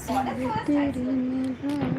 सब तेरी निगाह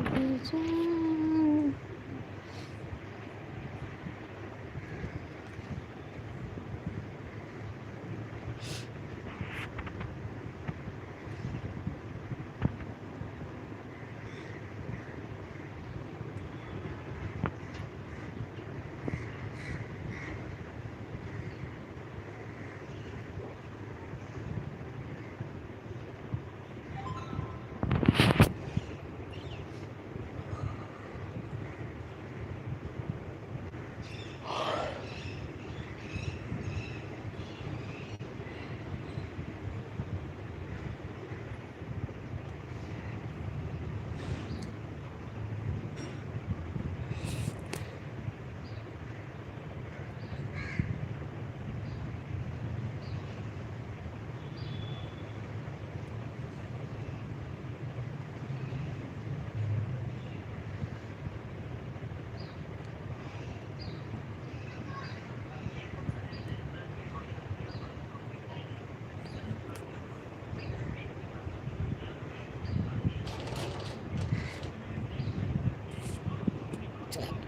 Exactly.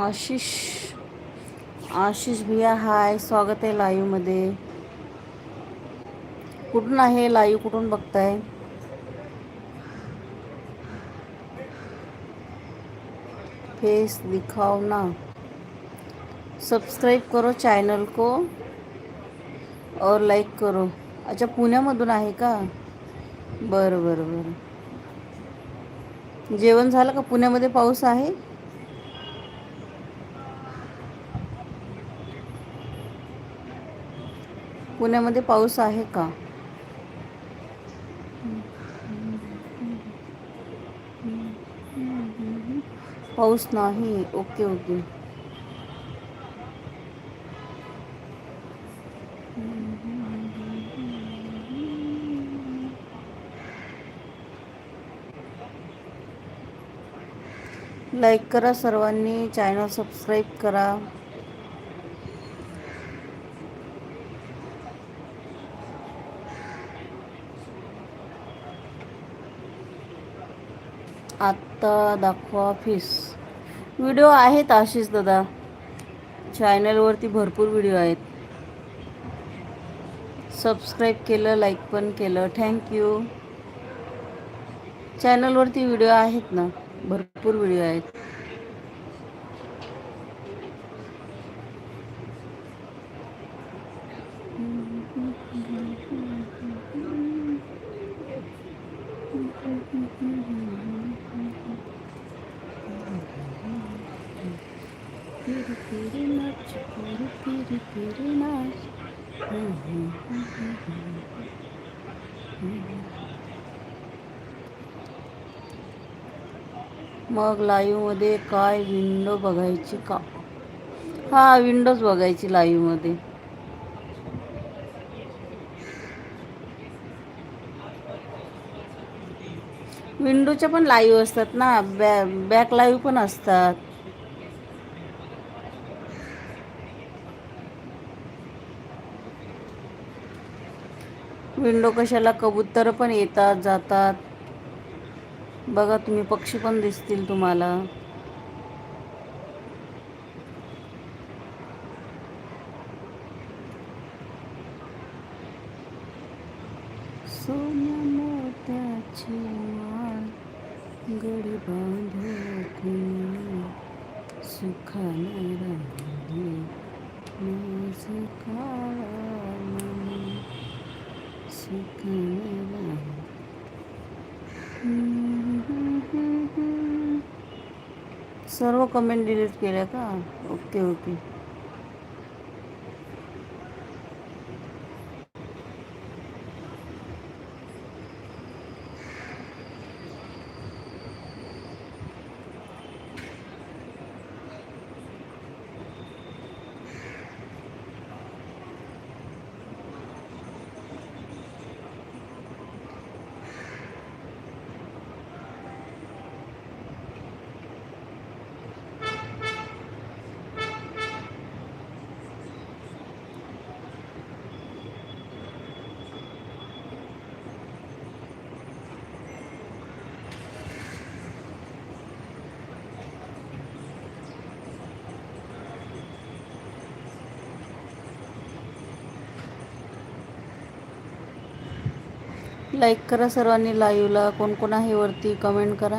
आशिष आशिष भैया हाय स्वागत आहे लाईव्हमध्ये. कुठून आहे? लाईव्ह कुठून बघताय? फेस दिखाओ ना. सब्सक्राइब करो चॅनल को और लाईक करो. अच्छा पुण्यामधून आहे का? बरं बरं बरं. जेवण झालं का? पुण्यामध्ये पाऊस आहे? पुण्यामध्ये पाऊस आहे का? पाऊस नाही. Okay okay. लाईक करा सर्वांनी चॅनल सबस्क्राईब करा. आत्ता दाखवा फीस व्हिडिओ आहेत आशिष दादा. चॅनलवरती भरपूर व्हिडिओ आहेत. सबस्क्राईब केलं लाईक पण केलं. थँक्यू चॅनलवरती व्हिडिओ आहेत ना. भरपूर व्हिडिओ आहेत. मग लाईव्हमध्ये काय विंडो बघायची का? हा विंडोज बघायची लाईव्हमध्ये. विंडोच्या पण लाईव्ह असतात ना बॅ बॅक लाईव्ह पण असतात. विंडो कशाला? कबूतर पण येतात जातात. बघा तुम्ही पक्षी पण दिसतील तुम्हाला. सोन्या मोत्याची माळ गडी बांधू कुणी सुखाने राहिली. माझ काळा सुखाने राहिली. सर्व कमेंट डिलीट केल्या का? ओके ओके लाईक करा सर्वांनी लाईव्हला. कोण कोण आहे वरती? कमेंट करा.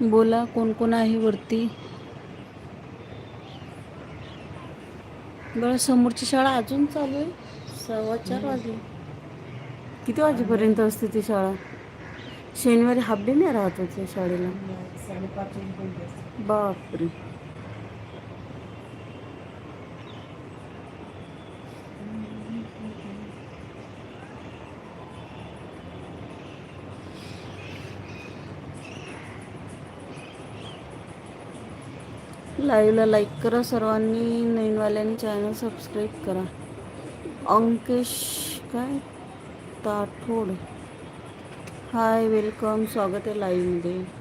बोला कोण कोण आहे वरती? बरं समोरची शाळा अजून चालू आहे? सव्वा चार वाजले. किती वाजेपर्यंत असते ती शाळा? शनिवारी हाफ डे नाही राहत होते शाळेला. बापरे. लाईव्हला लाईक करा सर्वांनी नवीनवाल्यांनी चॅनल सबस्क्राईब करा. अंकेश काय? ताठोड. Hi welcome. स्वागत आहे लाईव्हमध्ये.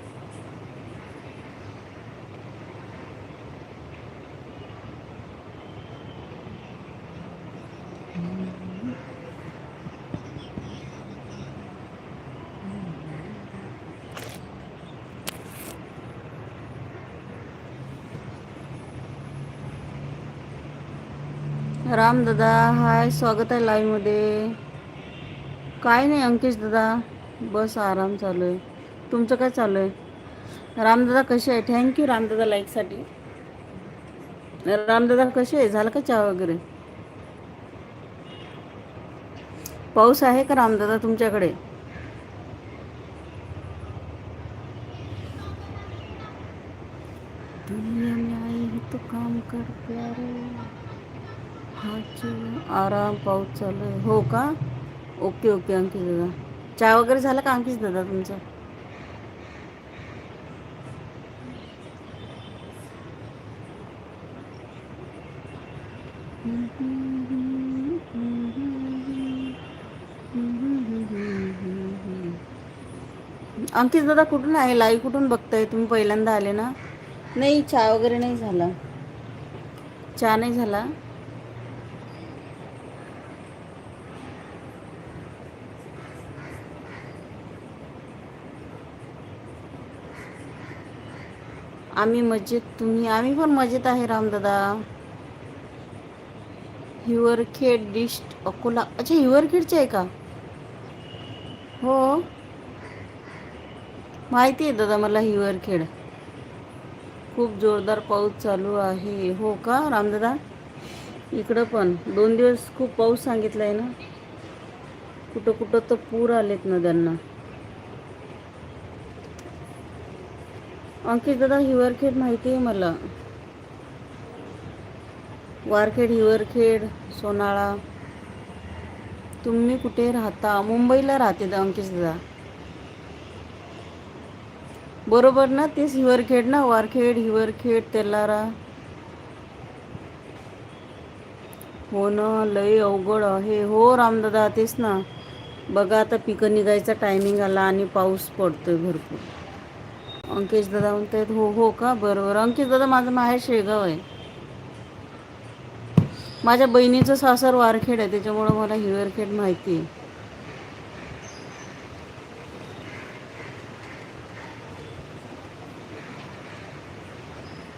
राम दादा हाय स्वागत आहे लाईव्हमध्ये काय नाही अंकेश दादा. बस आराम चालू आहे तुमचं काय चालू आहे रामदादा कसे आहे? थँक्यू रामदादा लाईकसाठी रामदादा कसे आहे? झालं का चहा वगैरे? पाऊस आहे का रामदादा तुमच्याकडे? चालू आहे. हो का? ओके ओके अंकित दादा. चहा वगैरे झाला का अंकित दादा तुमचा? अंकित दादा कुठून आहे? लाईव्ह कुठून बघताय? तुम्ही पहिल्यांदा आले ना? नाही चहा वगैरे नाही झाला. चहा नाही झाला? आम्ही मजेत तुम्ही आम्ही पण मजेत आहे रामदादा. हिवरखेड डिस्ट अकोला. अच्छा हिवरखेडचे आहे का? हो. माहिती आहे दादा मला हिवरखेड खूप जोरदार पाऊस चालू आहे. हो का रामदादा? इकडं पण. दोन दिवस खूप पाऊस सांगितला आहे ना? कुठं कुठं तर पूर आलेत नद्यांना अंकित दादा हिवरखेड माहिती आहे मला. वारखेड हिवरखेड सोनाळा. तुम्ही कुठे राहता? मुंबईला राहते दा अंकित दादा. बरोबर ना? तेच हिवरखेड ना? वारखेड हिवरखेड तेलारा. हो ना? लय अवघड आहे. हो रामदादा तेच ना. बघा आता पिकं निघायचा टायमिंग आला आणि पाऊस पडतोय भरपूर. अंकेश दादा म्हणते हो हो का? बरोबर. अंकेश दादा माझं माहेर शेगाव आहे. माझ्या बहिणीचं सासर वारखेड आहे त्याच्यामुळं मला हिवरखेड माहिती आहे.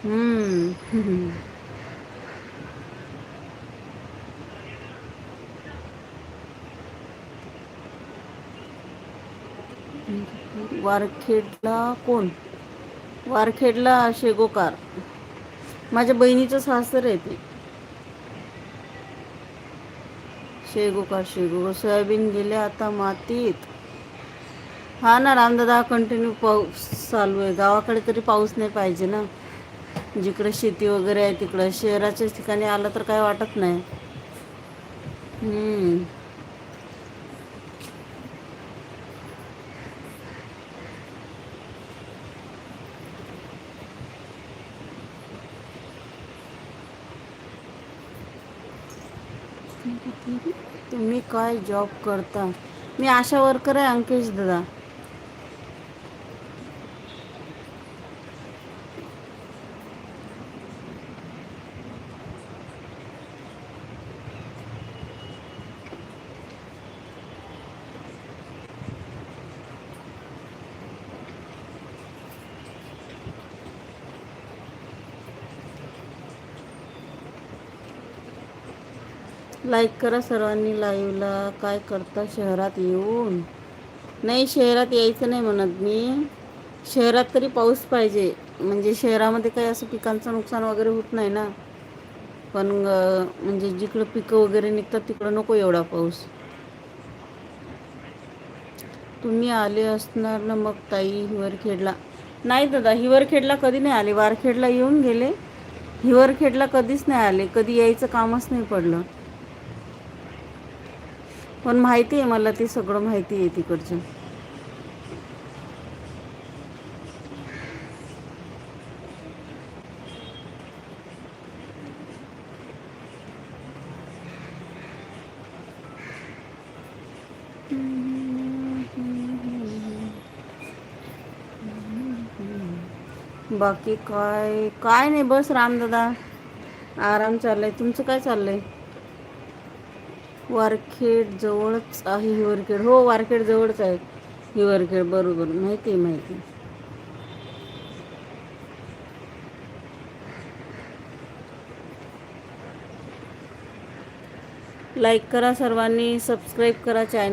हम्म. वारखेडला कोण? वारखेडला शेगोकार. माझ्या बहिणीचं सासर आहे ते. शेगोकार शेगोकार. सोयाबीन गेले आता मातीत. हा ना रामदादा कंटिन्यू पाऊस चालू आहे. गावाकडे तरी पाऊस नाही पाहिजे ना. जिकडे शेती वगैरे आहे तिकडं. शहराच्या ठिकाणी आलं तर काय वाटत नाही. तुम्ही काय जॉब करता? मी आशा वर्कर आहे अंकेश दादा. लाईक करा सर्वांनी लाईव्हला काय करता? शहरात येऊन. नाही शहरात यायचं नाही म्हणत मी. शहरात तरी पाऊस पाहिजे. म्हणजे शहरामध्ये काही असं पिकांचं नुकसान वगैरे होत नाही ना. पण म्हणजे जिकडं पिकं वगैरे निघतात तिकडं नको एवढा पाऊस. तुम्ही आले असणार ना मग ताई हिवरखेडला. नाही दादा हिवरखेडला कधी नाही आले. वारखेडला येऊन गेले. हिवरखेडला कधीच नाही आले. कधी यायचं कामच नाही पडलं. पण माहिती आहे मला ते सगळं माहिती आहे तिकडचं. बाकी काय काय नाही बस रामदादा. आराम चाललाय. तुमचं काय चाललंय? वारखेड जवळच आहे हिवरखेड. हो वारखेड जवळच आहे. हिवरखेड बरोबर. माहिती आहे माहिती लाईक करा सर्वांनी सबस्क्राईब करा चॅनल